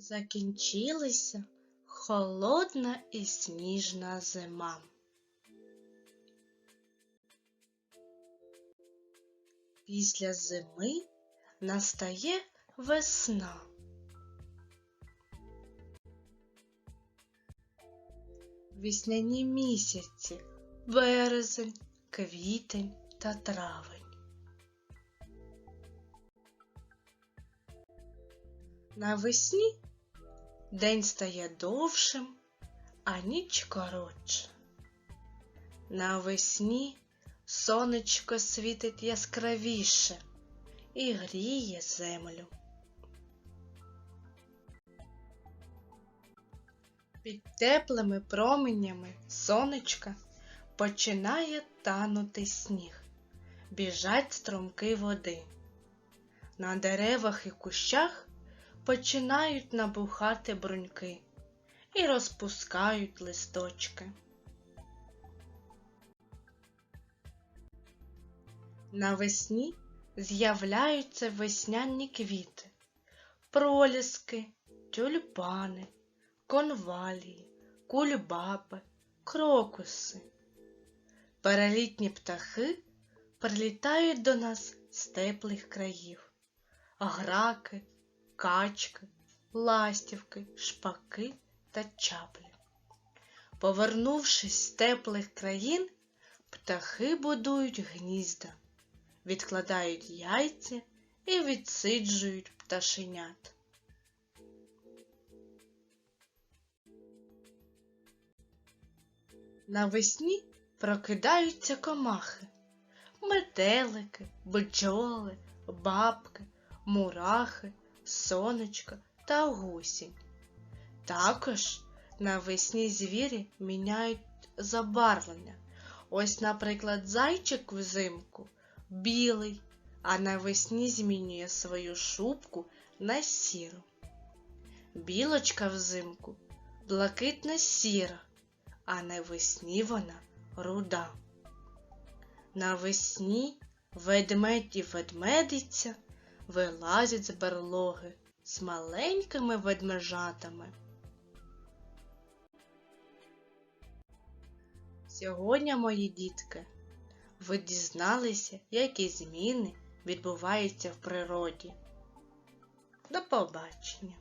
Закінчилася холодна і сніжна зима. Після зими настає весна. Весняні місяці березень, квітень та травень. Навесні день стає довшим, а ніч коротша. Навесні сонечко світить яскравіше і гріє землю. Під теплими променями сонечка починає танути сніг, біжать струмки води. На деревах і кущах починають набухати бруньки і розпускають листочки. Навесні з'являються весняні квіти, проліски, тюльпани, конвалії, кульбаби, крокуси. Перелітні птахи прилітають до нас з теплих країв, граки, качки, ластівки, шпаки та чаплі. Повернувшись з теплих країн, птахи будують гнізда, відкладають яйця і відсиджують пташенят. Навесні прокидаються комахи, метелики, бджоли, бабки, мурахи, сонечко та гусінь. Також навесні звірі міняють забарвлення. Ось, наприклад, зайчик взимку білий, а навесні змінює свою шубку на сіру. Білочка взимку блакитно сіра, а навесні вона руда. Навесні ведмедь і ведмедиця вилазять з берлоги з маленькими ведмежатами. Сьогодні, мої дітки, ви дізналися, які зміни відбуваються в природі. До побачення!